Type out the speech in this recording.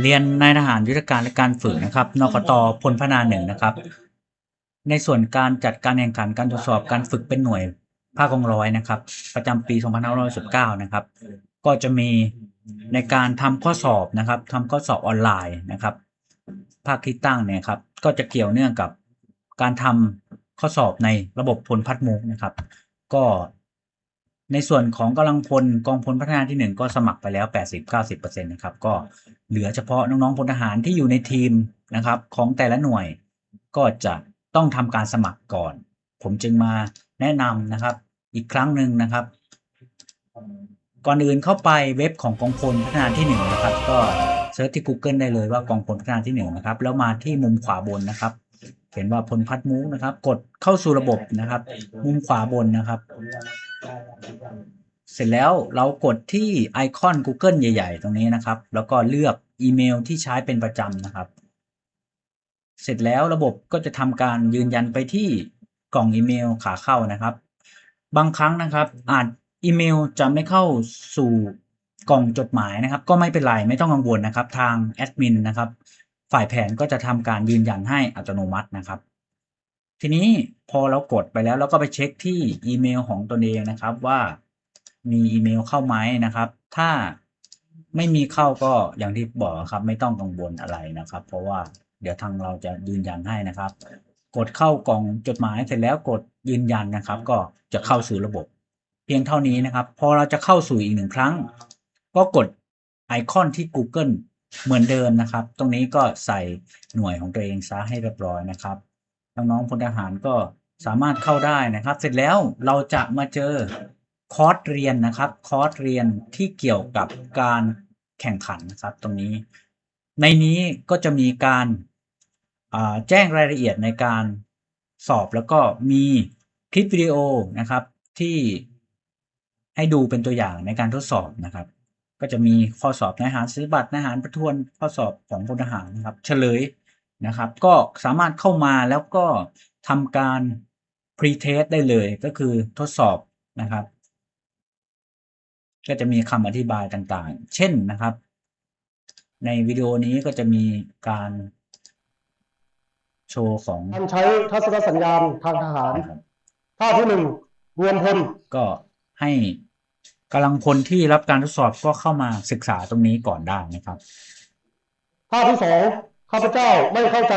เรียนนายทหารยุทธการและการฝึกนะครับ นกตพลพนาหนึ่งนะครับ ในส่วนการจัดการแข่งขันการทดสอบการฝึกเป็นหน่วยภาคกองร้อยนะครับ ประจำปี2519นะครับ ก็จะมีในการทำข้อสอบนะครับทำข้อสอบออนไลน์นะครับ ภาคที่ตั้งเนี่ยครับ ก็จะเกี่ยวเนื่องกับการทำข้อสอบในระบบพลพัดมุกนะครับ ก็ ในส่วนของกำลังพลกองพลพัฒนาที่หนึ่งก็สมัครไปแล้ว 80-90%นะครับก็เหลือเฉพาะน้องๆพลทหารที่อยู่ในทีมนะครับ ของแต่ละหน่วยก็จะต้องทำการสมัครก่อน ผมจึงมาแนะนำนะครับ อีกครั้งหนึ่งนะครับ ก่อนอื่นเข้าไปเว็บของกองพลพัฒนาที่หนึ่งนะครับ ก็เซิร์ชที่ Google ได้เลยว่ากองพลพัฒนาที่หนึ่งนะครับ แล้วมาที่มุมขวาบนนะครับเห็นว่าพลพัดมูนะครับ กดเข้าสู่ระบบนะครับ มุมขวาบนนะครับ เสร็จแล้วเรากดที่ไอคอน Google ใหญ่ ๆ ตรงนี้นะครับ แล้วก็เลือกอีเมลที่ใช้เป็นประจำนะครับ เสร็จแล้วระบบก็จะทำการยืนยันไปที่กล่องอีเมลขาเข้านะครับ บางครั้งนะครับ อาจอีเมลจะไม่เข้าสู่กล่องจดหมายนะครับ ก็ไม่เป็นไรไม่ต้องกังวลนะครับ ทางแอดมินนะครับ ฝ่ายแผนก็จะทำการยืนยันให้อัตโนมัตินะครับ ทีนี้พอเรากดไปแล้วเราก็ไปเช็คที่อีเมลของตนเองนะครับว่ามีอีเมลเข้าไหมนะครับ ถ้าไม่มีเข้าก็อย่างที่บอกครับไม่ต้องกังวลอะไรนะครับ เพราะว่าเดี๋ยวทางเราจะยืนยันให้นะครับ กดเข้ากล่องจดหมายเสร็จแล้วกดยืนยันนะครับ ก็จะเข้าสู่ระบบ เพียงเท่านี้นะครับ พอเราจะเข้าสู่อีกหนึ่งครั้ง ก็กดไอคอนที่ Google เหมือนเดิมนะครับ ตรงนี้ก็ใส่หน่วยของตัวเองซะให้เรียบร้อยนะครับ น้องๆพลทหารก็สามารถเข้าได้นะครับ เสร็จแล้วเราจะมาเจอคอร์สเรียนนะครับ คอร์สเรียนที่เกี่ยวกับการแข่งขันนะครับ ตรงนี้ ในนี้ก็จะมีการแจ้งรายละเอียดในการสอบแล้วก็มีคลิปวิดีโอนะครับที่ให้ดูเป็นตัวอย่างในการทดสอบนะครับ ก็จะมีข้อสอบนายหารซื้อบัตรนายหารประทวนข้อสอบของพลทหารนะครับ เฉลย นะครับ ก็สามารถเข้ามาแล้วก็ทำการ pre-test ได้เลยก็คือทดสอบนะครับ ก็จะมีคำอธิบายต่างๆ เช่นนะครับ ในวิดีโอนี้ก็จะมีการโชว์ของการใช้ทัศนสัญญาณทางทหารนะครับท่าที่หนึ่งรวมพลก็ให้กำลังพลที่รับการทดสอบก็เข้ามาศึกษาตรงนี้ก่อนได้นะครับ ท่าที่สอง ข้าพเจ้าไม่เข้าใจ